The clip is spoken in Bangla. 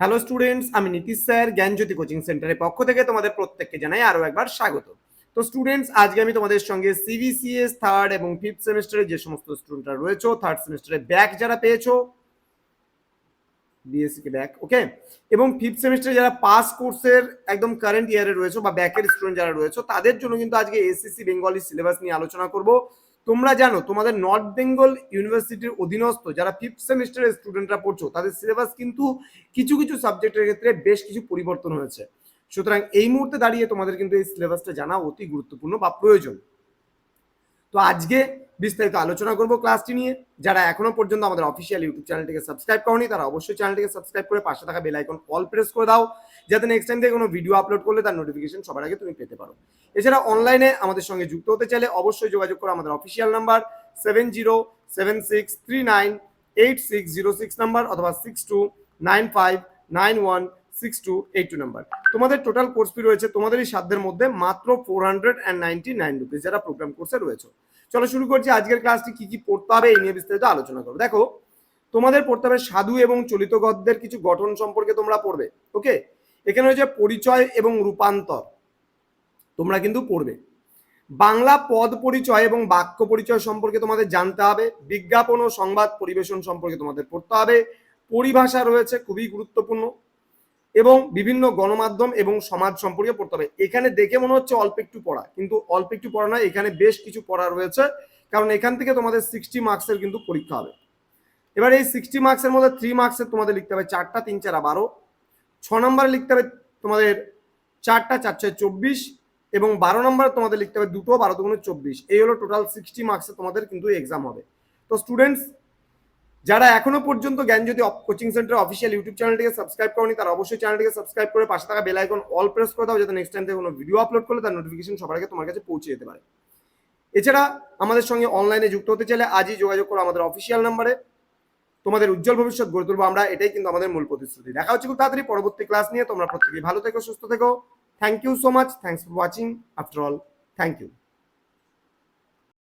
হ্যালো স্টুডেন্টস আমি নীতিশ স্যার, জ্ঞানজ্যোতি কোচিং সেন্টারের পক্ষ থেকে তোমাদের প্রত্যেককে জানাই আরও একবার স্বাগত। তো স্টুডেন্টস আজকে আমি তোমাদের সঙ্গে সিবিসিএস থার্ড এবং ফিফথ সেমিস্টারে যে সমস্ত স্টুডেন্টরা রয়েছে থার্ড সেমিস্টারে ব্যাক যারা পেয়েছ বিএসসি কে ব্যাক ওকে এবং ফিফথ সেমিস্টারে যারা পাস কোর্সের একদম কারেন্ট ইয়ারে রয়েছে বা ব্যাকের স্টুডেন্ট যারা রয়েছে, তাদের জন্য কিন্তু আজকে এসএসসি বেঙ্গলি সিলেবাস নিয়ে আলোচনা করব। তোমরা জানো, তোমাদের নর্থ বেঙ্গল ইউনিভার্সিটির অধীনস্থ যারা ফিফথ সেমিস্টারের স্টুডেন্টরা পড়ছো, তাদের সিলেবাস কিন্তু কিছু কিছু সাবজেক্টের ক্ষেত্রে বেশ কিছু পরিবর্তন হয়েছে। সুতরাং এই মুহূর্তে দাঁড়িয়ে তোমাদের কিন্তু এই সিলেবাসটা জানা অতি গুরুত্বপূর্ণ বা প্রয়োজন। তো আজকে বিস্তারিত আলোচনা করব ক্লাসটি নিয়ে। যারা এখনও পর্যন্ত আমাদের অফিসিয়াল ইউটিউব চ্যানেলটিকে সাবস্ক্রাইব করনি, তারা অবশ্যই চ্যানেলটিকে সাবস্ক্রাইব করে পাশে থাকা বেল আইকন অল প্রেস করে দাও, যাতে নেক্সট টাইম থেকে কোনো ভিডিও আপলোড করলে তার নোটিফিকেশন সবার আগে তুমি পেতে পারো। এছাড়া অনলাইনে আমাদের সঙ্গে যুক্ত হতে চাইলে অবশ্যই যোগাযোগ করো আমাদের official number seven zero seven six three nine eight six zero six number অথবা six two nine five nine one six two eight two number তোমাদের টোটাল কোর্স ফি রয়েছে তোমাদের এই সাধ্যের মধ্যে মাত্র four hundred and ninety nine rupees যারা প্রোগ্রাম কোর্সে রয়েছে। চলো শুরু করছি। আজকের ক্লাসটি কি কি পড়তে হবে এই নিয়ে বিস্তারিত আলোচনা করব। দেখো, তোমাদের পড়তে হবে সাধু এবং চলিত গদ্যের কিছু গঠন সম্পর্কে তোমরা পড়বে ওকে এখানে রয়েছে পরিচয় এবং রূপান্তর, তোমরা কিন্তু পড়বে। বাংলা পদ পরিচয় এবং বাক্য পরিচয় সম্পর্কে তোমাদের জানতে হবে, বিজ্ঞাপন ও সংবাদ পরিবেশন সম্পর্কে তোমাদের পড়তে হবে। পরিভাষা রয়েছে খুবই গুরুত্বপূর্ণ এবং বিভিন্ন গণমাধ্যম এবং সমাজ সম্পর্কে পড়তে হবে। এখানে দেখে মনে হচ্ছে অল্প একটু পড়া, কিন্তু অল্প একটু পড়া নয়, এখানে বেশ কিছু পড়া রয়েছে, কারণ এখান থেকে তোমাদের সিক্সটি মার্কসের কিন্তু পরীক্ষা হবে। এবার এই সিক্সটি মার্কসের মধ্যে থ্রি মার্কসের তোমাদের লিখতে হবে চারটা, তিন, চারা বারো। ছ নম্বরে লিখতে হবে তোমাদের চারটা, চার, ছয়, চব্বিশ এবং বারো নম্বরে তোমাদের লিখতে হবে দুটো, বারো, দুগুণে চব্বিশ। এই হলো টোটাল সিক্সটি মার্কসে তোমাদের কিন্তু এক্সাম হবে। তো স্টুডেন্টস যারা এখনও পর্যন্ত Gyan Gyanjyoti coaching centre official YouTube চ্যানেলটিকে সাবস্ক্রাইব করনি, তারা অবশ্যই চ্যানেলটিকে সাবস্ক্রাইব করে পাশে থাকা বেল আইকন অল প্রেস করে দাও, যাতে নেক্সট টাইম থেকে কোনো ভিডিও আপলোড করলে তার নোটিফিকেশন সবার আগে তোমার কাছে পৌঁছে যেতে পারে। এছাড়া আমাদের সঙ্গে অনলাইনে যুক্ত হতে চাইলে আজই যোগাযোগ করো আমাদের অফিসিয়াল নাম্বারে তোমাদের উজ্জ্বল ভবিষ্যৎ গড়ে তুলবো আমরা, এটাই কিন্তু আমাদের মূল প্রতিশ্রুতি। দেখা হচ্ছে খুব তাড়াতাড়ি পরবর্তী ক্লাস নিয়ে, তোমরা প্রত্যেকেই ভালো থেকো, সুস্থ থেকো। Thank you so much thanks for watching after all thank you